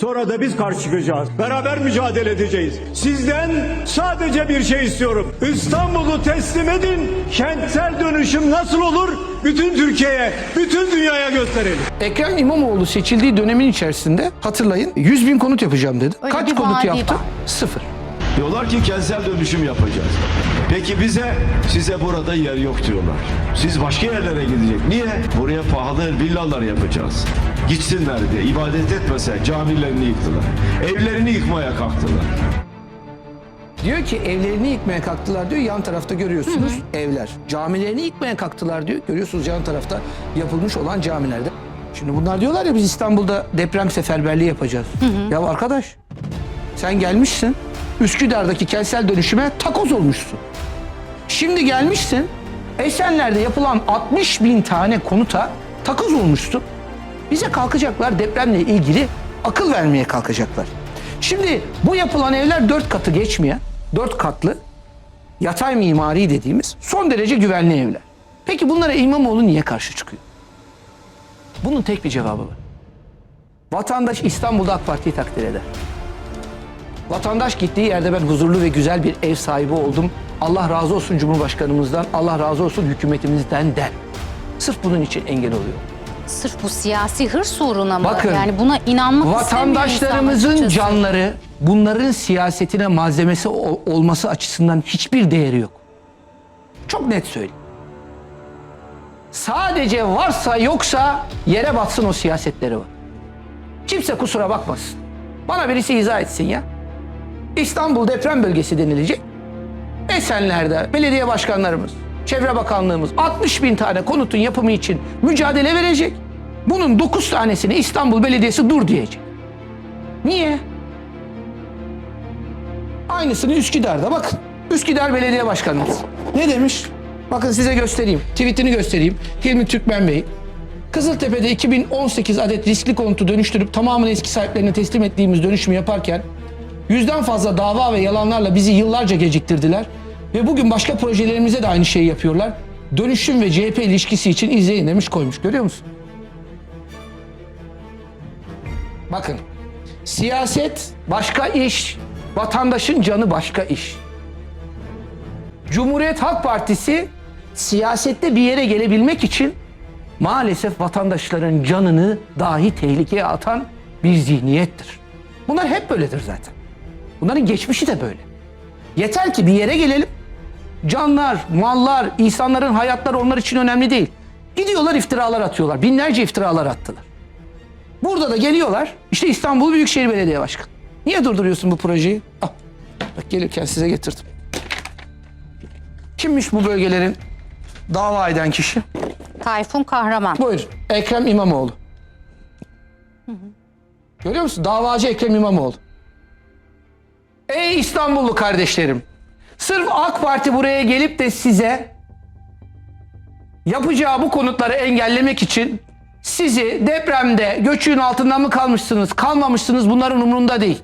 Sonra da biz karşı çıkacağız. Beraber mücadele edeceğiz. Sizden sadece bir şey istiyorum. İstanbul'u teslim edin. Kentsel dönüşüm nasıl olur? Bütün Türkiye'ye, bütün dünyaya gösterelim. Ekrem İmamoğlu seçildiği dönemin içerisinde hatırlayın 100 bin konut yapacağım dedi. Öyle Kaç konut yaptı? var. Sıfır. Diyorlar ki kentsel dönüşüm yapacağız. Peki bize, size burada yer yok diyorlar. Siz başka yerlere gidecek. Niye? Buraya pahalı villalar yapacağız. Gitsinler diye. ibadet etmese camilerini yıktılar. Evlerini yıkmaya kalktılar. Diyor ki evlerini yıkmaya kalktılar diyor. Yan tarafta görüyorsunuz evler. Camilerini yıkmaya kalktılar diyor. Görüyorsunuz yan tarafta yapılmış olan camilerde. Şimdi bunlar diyorlar ya biz İstanbul'da deprem seferberliği yapacağız. Ya arkadaş sen gelmişsin Üsküdar'daki kentsel dönüşüme takoz olmuşsun. Şimdi gelmişsin Esenler'de yapılan 60 bin tane konuta takoz olmuşsun. Bize kalkacaklar depremle ilgili akıl vermeye kalkacaklar. Şimdi bu yapılan evler dört katı geçmeyen, dört katlı yatay mimari dediğimiz son derece güvenli evler. Peki bunlara İmamoğlu niye karşı çıkıyor? Bunun tek bir cevabı var. Vatandaş İstanbul'da AK Parti'yi takdir eder. Vatandaş gittiği yerde ben huzurlu ve güzel bir ev sahibi oldum. Allah razı olsun Cumhurbaşkanımızdan, Allah razı olsun hükümetimizden der. Sırf bunun için engel oluyor. Sırf bu siyasi hırs uğruna mı? Bakın, yani buna inanmak Vatandaşlarımızın canları bunların siyasetine malzemesi ol- olması açısından hiçbir değeri yok. Çok net söyleyeyim. Sadece varsa yoksa yere batsın o siyasetleri var. Kimse kusura bakmasın. Bana birisi izah etsin ya. İstanbul deprem bölgesi denilecek. Esenler'de belediye başkanlarımız, Çevre Bakanlığımız 60 bin tane konutun yapımı için mücadele verecek. Bunun 9 tanesini İstanbul Belediyesi dur diyecek. Niye? Aynısını Üsküdar'da bakın. Üsküdar Belediye Başkanımız. Ne demiş? Bakın size göstereyim. Tweetini göstereyim. Hilmi Türkmen Bey. Kızıltepe'de 2018 adet riskli konutu dönüştürüp tamamını eski sahiplerine teslim ettiğimiz dönüşümü yaparken yüzden fazla dava ve yalanlarla bizi yıllarca geciktirdiler. Ve bugün başka projelerimize de aynı şeyi yapıyorlar. Dönüşüm ve CHP ilişkisi için izleyin demiş koymuş. Görüyor musun? Bakın. Siyaset başka iş, vatandaşın canı başka iş. Cumhuriyet Halk Partisi siyasette bir yere gelebilmek için maalesef vatandaşların canını dahi tehlikeye atan bir zihniyettir. Bunlar hep böyledir zaten. Bunların geçmişi de böyle. Yeter ki bir yere gelelim. Canlar, mallar, insanların hayatları onlar için önemli değil. Gidiyorlar iftiralar atıyorlar. Binlerce iftiralar attılar. Burada da geliyorlar. İşte İstanbul Büyükşehir Belediye Başkanı. Niye durduruyorsun bu projeyi? Al. Bak gelirken size getirdim. Kimmiş bu bölgelerin dava eden kişi? Tayfun Kahraman. Buyur. Ekrem İmamoğlu. Görüyor musun? Davacı Ekrem İmamoğlu. Ey İstanbullu kardeşlerim. Sırf AK Parti buraya gelip de size yapacağı bu konutları engellemek için sizi depremde göçüğün altından mı kalmışsınız, kalmamışsınız bunların umurunda değil.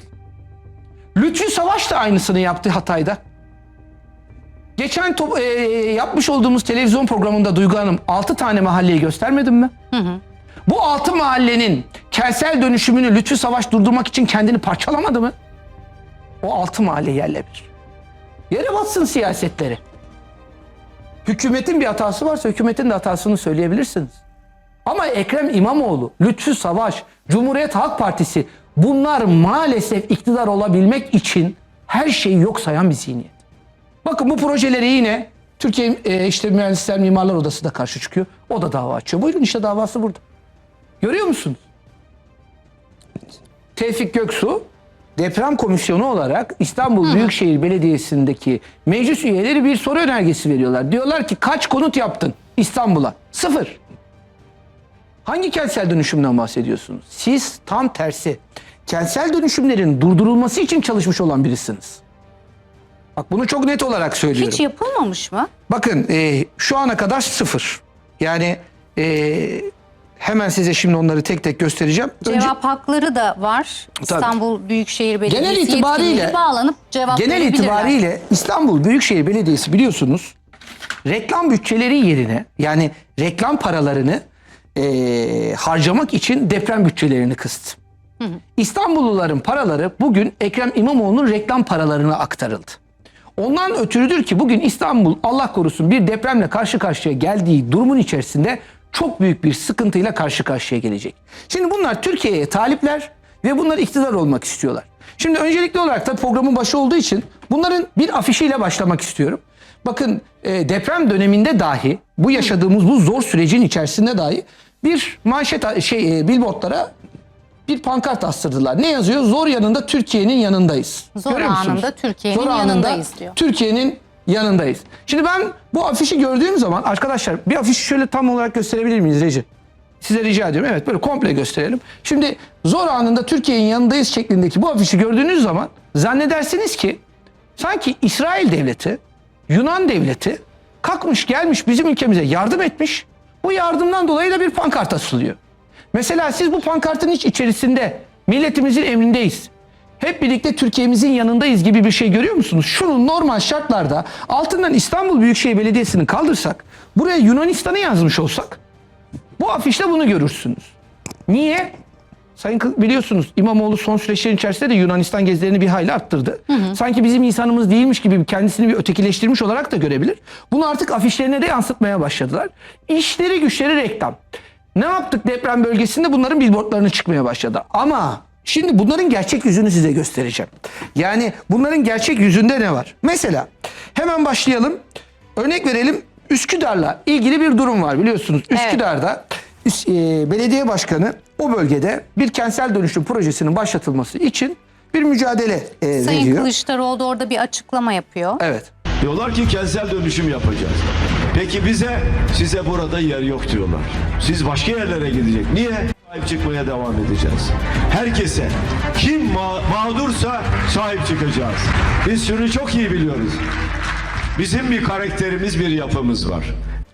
Lütfü Savaş da aynısını yaptı Hatay'da. Geçen e, yapmış olduğumuz televizyon programında Duygu Hanım 6 tane mahalleyi göstermedim mi? Bu 6 mahallenin kentsel dönüşümünü Lütfü Savaş durdurmak için kendini parçalamadı mı? O 6 mahalle yerle bir. Yere batsın siyasetleri. Hükümetin bir hatası varsa hükümetin de hatasını söyleyebilirsiniz. Ama Ekrem İmamoğlu, Lütfü Savaş, Cumhuriyet Halk Partisi bunlar maalesef iktidar olabilmek için her şeyi yok sayan bir zihniyet. Bakın bu projeleri yine Türkiye e, işte Mühendisler Mimarlar Odası da karşı çıkıyor. O da dava açıyor. Buyurun işte davası burada. Görüyor musunuz? Tevfik Göksu deprem komisyonu olarak İstanbul Büyükşehir Belediyesi'ndeki meclis üyeleri bir soru önergesi veriyorlar. Diyorlar ki kaç konut yaptın İstanbul'a? Sıfır. Hangi kentsel dönüşümden bahsediyorsunuz? Siz tam tersi. Kentsel dönüşümlerin durdurulması için çalışmış olan birisiniz. Bak bunu çok net olarak söylüyorum. Hiç yapılmamış mı? Bakın e, şu ana kadar sıfır. Yani e, hemen size şimdi onları tek tek göstereceğim. Önce- Cevap hakları da var. İstanbul Büyükşehir Belediyesi Genel itibariyle bağlanıp cevap genel itibariyle İstanbul Büyükşehir Belediyesi biliyorsunuz reklam bütçeleri yerine yani reklam paralarını e, harcamak için deprem bütçelerini kıstı. İstanbulluların paraları bugün Ekrem İmamoğlu'nun reklam paralarına aktarıldı. Ondan ötürüdür ki bugün İstanbul Allah korusun bir depremle karşı karşıya geldiği durumun içerisinde çok büyük bir sıkıntıyla karşı karşıya gelecek. Şimdi bunlar Türkiye'ye talipler ve bunlar iktidar olmak istiyorlar. Şimdi öncelikli olarak da programın başı olduğu için bunların bir afişiyle başlamak istiyorum. Bakın e, deprem döneminde dahi bu yaşadığımız bu zor sürecin içerisinde dahi bir manşet şey e, billboardlara bir pankart astırdılar. Ne yazıyor? Zor yanında Türkiye'nin yanındayız. Zor Görüyor anında Türkiye'nin yanındayız diyor. Türkiye'nin yanındayız. Şimdi ben bu afişi gördüğüm zaman arkadaşlar bir afişi şöyle tam olarak gösterebilir miyiz Reci? Size rica ediyorum. Evet böyle komple gösterelim. Şimdi zor anında Türkiye'nin yanındayız şeklindeki bu afişi gördüğünüz zaman zannedersiniz ki sanki İsrail devleti, Yunan devleti kalkmış gelmiş bizim ülkemize yardım etmiş. Bu yardımdan dolayı da bir pankart asılıyor. Mesela siz bu pankartın hiç içerisinde milletimizin emrindeyiz. Hep birlikte Türkiye'mizin yanındayız gibi bir şey görüyor musunuz? Şunu normal şartlarda altından İstanbul Büyükşehir Belediyesi'ni kaldırsak, buraya Yunanistan'ı yazmış olsak bu afişte bunu görürsünüz. Niye? Sayın biliyorsunuz İmamoğlu son süreçlerin içerisinde de Yunanistan gezilerini bir hayli arttırdı. Sanki bizim insanımız değilmiş gibi kendisini bir ötekileştirmiş olarak da görebilir. Bunu artık afişlerine de yansıtmaya başladılar. İşleri güçleri reklam. Ne yaptık deprem bölgesinde bunların billboardlarını çıkmaya başladı. Ama şimdi bunların gerçek yüzünü size göstereceğim. Yani bunların gerçek yüzünde ne var? Mesela hemen başlayalım. Örnek verelim Üsküdar'la ilgili bir durum var biliyorsunuz. Üsküdar'da Üs- e, belediye başkanı o bölgede bir kentsel dönüşüm projesinin başlatılması için bir mücadele e, Sayın veriyor. Kılıçdaroğlu da orada bir açıklama yapıyor. Evet. Diyorlar ki kentsel dönüşüm yapacağız. Peki bize size burada yer yok diyorlar. Siz başka yerlere gidecek. Niye? Sahip çıkmaya devam edeceğiz. Herkese kim ma- mağdursa sahip çıkacağız. Biz şunu çok iyi biliyoruz. Bizim bir karakterimiz, bir yapımız var.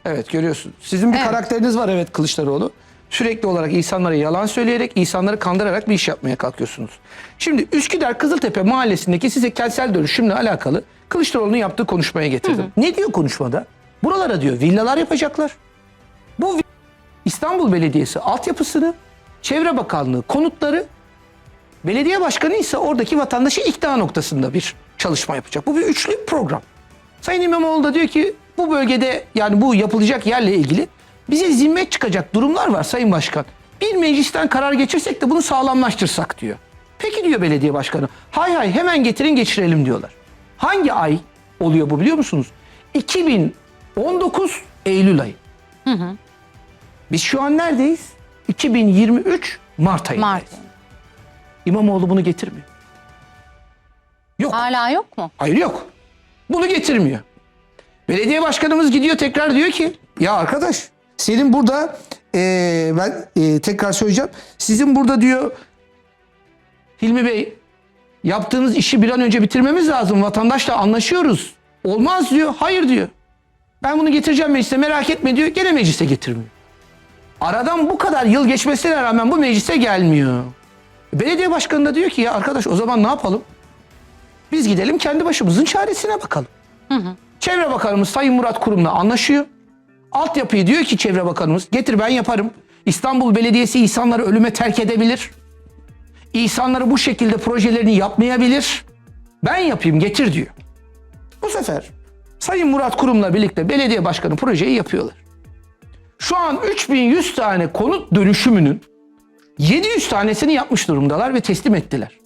Evet görüyorsun. Sizin bir Evet. karakteriniz var evet Kılıçdaroğlu. Sürekli olarak insanlara yalan söyleyerek, insanları kandırarak bir iş yapmaya kalkıyorsunuz. Şimdi Üsküdar Kızıltepe mahallesindeki size kentsel dönüşümle alakalı Kılıçdaroğlu'nun yaptığı konuşmaya getirdim. Ne diyor konuşmada? Buralara diyor villalar yapacaklar. Bu İstanbul Belediyesi altyapısını, Çevre Bakanlığı konutları, belediye başkanı ise oradaki vatandaşı ikna noktasında bir çalışma yapacak. Bu bir üçlü program. Sayın İmamoğlu da diyor ki bu bölgede yani bu yapılacak yerle ilgili bize zimmet çıkacak durumlar var Sayın Başkan. Bir meclisten karar geçirsek de bunu sağlamlaştırsak diyor. Peki diyor belediye başkanı. Hay hay hemen getirin geçirelim diyorlar. Hangi ay oluyor bu biliyor musunuz? 2019 Eylül ayı. Biz şu an neredeyiz? 2023 Mart ayındayız. Mart. İmamoğlu bunu getirmiyor. Yok. Hala yok mu? Hayır yok. Bunu getirmiyor. Belediye başkanımız gidiyor tekrar diyor ki ya arkadaş senin burada eee, ben eee, tekrar söyleyeceğim. Sizin burada diyor Hilmi Bey yaptığınız işi bir an önce bitirmemiz lazım. Vatandaşla anlaşıyoruz. Olmaz diyor. Hayır diyor. Ben bunu getireceğim meclise merak etme diyor. Gene meclise getirmiyor. Aradan bu kadar yıl geçmesine rağmen bu meclise gelmiyor. Belediye başkanı da diyor ki ya arkadaş o zaman ne yapalım? Biz gidelim kendi başımızın çaresine bakalım. Çevre Bakanımız Sayın Murat Kurum'la anlaşıyor. Altyapıyı diyor ki Çevre Bakanımız getir ben yaparım. İstanbul Belediyesi insanları ölüme terk edebilir. İnsanları bu şekilde projelerini yapmayabilir. Ben yapayım getir diyor. Bu sefer Sayın Murat Kurum'la birlikte belediye başkanı projeyi yapıyorlar. Şu an 3100 tane konut dönüşümünün 700 tanesini yapmış durumdalar ve teslim ettiler.